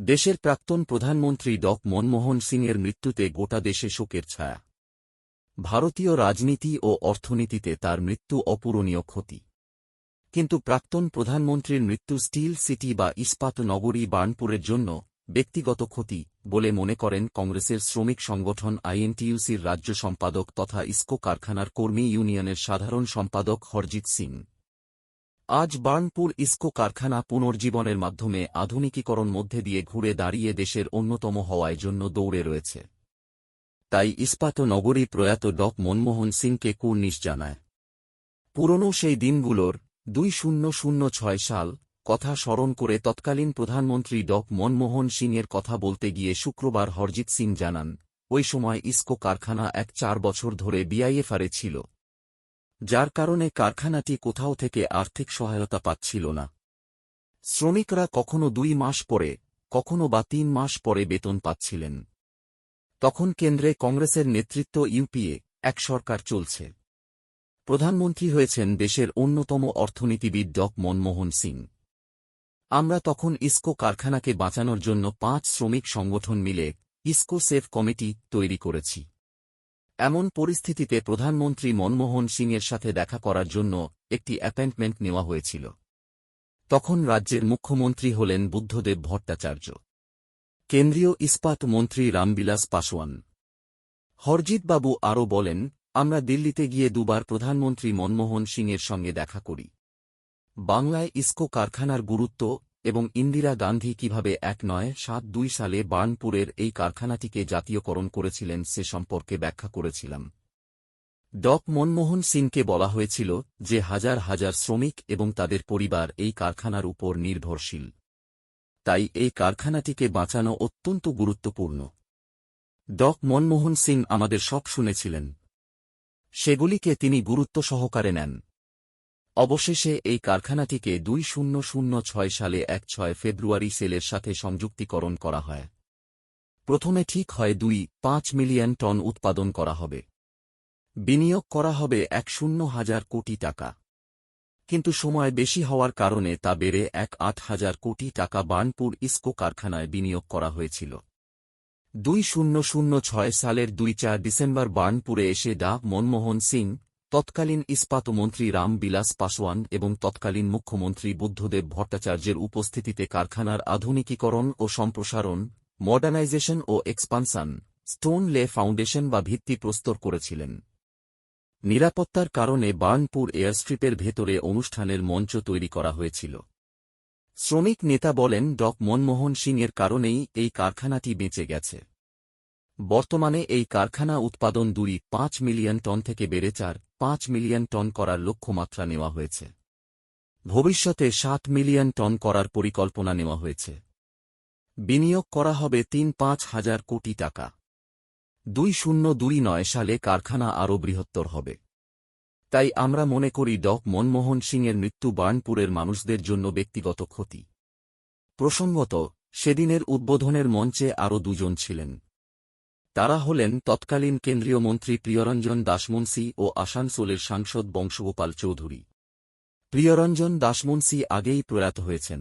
দেশের প্রাক্তন প্রধানমন্ত্রী ডক মনমোহন সিংয়ের মৃত্যুতে গোটা দেশে শোকের ছায়া। ভারতীয় রাজনীতি ও অর্থনীতিতে তার মৃত্যু অপূরণীয় ক্ষতি। কিন্তু প্রাক্তন প্রধানমন্ত্রীর মৃত্যু স্টিল সিটি বা ইস্পাত নগরী বার্নপুরের জন্য ব্যক্তিগত ক্ষতি বলে মনে করেন কংগ্রেসের শ্রমিক সংগঠন আইএনটিইউসির রাজ্য সম্পাদক তথা ইস্কো কারখানার কর্মী ইউনিয়নের সাধারণ সম্পাদক হরজিৎ সিং। আজ বার্নপুর ইস্কো কারখানা পুনর্জীবনের মাধ্যমে আধুনিকীকরণ মধ্যে দিয়ে ঘুরে দাঁড়িয়ে দেশের অন্যতম হওয়ায় জন্য দৌড়ে রয়েছে। তাই ইস্পাত নগরী প্রয়াত ডক মনমোহন সিংকে কুর্নিশ জানায়। পুরনো সেই দিনগুলোর দুই শূন্য শূন্য ছয় সাল কথা স্মরণ করে তৎকালীন প্রধানমন্ত্রী ডক মনমোহন সিংয়ের কথা বলতে গিয়ে শুক্রবার হরজিৎ সিং জানান, ওই সময় ইস্কো কারখানা এক চার বছর ধরে বিআইএফআরে ছিল। যার কারণে কারখানাটি কোথাও থেকে আর্থিক সহায়তা পাচ্ছিল না। শ্রমিকরা কখনো দুই মাস পরে, কখনো বা তিন মাস পরে বেতন পাচ্ছিলেন। তখন কেন্দ্রে কংগ্রেসের নেতৃত্ব ইউপিএ, এক সরকার চলছে। প্রধানমন্ত্রী হয়েছেন দেশের অন্যতম অর্থনীতিবিদ ডক মনমোহন সিং। আমরা তখন ইস্কো কারখানাকে বাঁচানোর জন্য পাঁচ শ্রমিক সংগঠন মিলে ইস্কো সেফ কমিটি তৈরি করেছি। এমন পরিস্থিতিতে প্রধানমন্ত্রী মনমোহন সিংয়ের সাথে দেখা করার জন্য একটি অ্যাপয়েন্টমেন্ট নেওয়া হয়েছিল। তখন রাজ্যের মুখ্যমন্ত্রী হলেন বুদ্ধদেব ভট্টাচার্য। কেন্দ্রীয় ইস্পাত মন্ত্রী রামবিলাস পাসওয়ান হরজিৎবাবু আরও বলেন, আমরা দিল্লিতে গিয়ে দুবার প্রধানমন্ত্রী মনমোহন সিংয়ের সঙ্গে দেখা করি। বাংলায় ইস্কো কারখানার গুরুত্ব এবং ইন্দিরা গান্ধী কীভাবে এক নয় সাত দুই সালে বার্নপুরের এই কারখানাটিকে জাতীয়করণ করেছিলেন সে সম্পর্কে ব্যাখ্যা করেছিলাম। ডক মনমোহন সিংকে বলা হয়েছিল যে হাজার হাজার শ্রমিক এবং তাদের পরিবার এই কারখানার উপর নির্ভরশীল। তাই এই কারখানাটিকে বাঁচানো অত্যন্ত গুরুত্বপূর্ণ। ডক মনমোহন সিং আমাদের সব শুনেছিলেন। সেগুলিকে তিনি গুরুত্ব সহকারে নেন। অবশেষে এই কারখানাটিকে দুই শূন্য শূন্য ছয় সালে এক ছয় ফেব্রুয়ারি সেলের সাথে সংযুক্তিকরণ করা হয়। প্রথমে ঠিক হয় দুই পাঁচ মিলিয়ন টন উৎপাদন করা হবে। বিনিয়োগ করা হবে এক শূন্য হাজার কোটি টাকা। কিন্তু সময় বেশি হওয়ার কারণে তা বেড়ে এক আট হাজার কোটি টাকা বার্নপুর ইস্কো কারখানায় বিনিয়োগ করা হয়েছিল। দুই শূন্য শূন্য ছয় সালের দুই চার ডিসেম্বর বার্নপুরে এসে ডা মনমোহন সিং তৎকালীন ইস্পাত মন্ত্রী রাম বিলাস পাসওয়ান এবং তৎকালীন মুখ্যমন্ত্রী বুদ্ধদেব ভট্টাচার্যের উপস্থিতিতে কারখানার আধুনিকীকরণ ও সম্প্রসারণ, মডার্নাইজেশন ও এক্সপানশন, স্টোন লে ফাউন্ডেশন বা ভিত্তি প্রস্তর করেছিলেন। নিরাপত্তার কারণে বার্নপুর এয়ারস্ট্রিপের ভেতরে অনুষ্ঠানের মঞ্চ তৈরি করা হয়েছিল। শ্রমিক নেতা বলেন ডক মনমোহন সিংয়ের কারণেই এই কারখানাটি বেঁচে গেছে। বর্তমানে এই কারখানা উৎপাদন দুই পাঁচ মিলিয়ন টন থেকে বেড়ে চার পাঁচ মিলিয়ন টন করার লক্ষ্যমাত্রা নেওয়া হয়েছে। ভবিষ্যতে সাত মিলিয়ন টন করার পরিকল্পনা নেওয়া হয়েছে। বিনিয়োগ করা হবে তিন পাঁচ হাজার কোটি টাকা। দুই শূন্য দুই নয় সালে কারখানা আরও বৃহত্তর হবে। তাই আমরা মনে করি ডক মনমোহন সিংয়ের মৃত্যু বার্নপুরের মানুষদের জন্য ব্যক্তিগত ক্ষতি। প্রসঙ্গত, সেদিনের উদ্বোধনের মঞ্চে আরও দুজন ছিলেন। তারা হলেন তৎকালীন কেন্দ্রীয় মন্ত্রী প্রিয়রঞ্জন দাসমুন্সি ও আসানসোলের সাংসদ বংশগোপাল চৌধুরী। প্রিয়রঞ্জন দাসমুন্সি আগেই প্রয়াত হয়েছেন।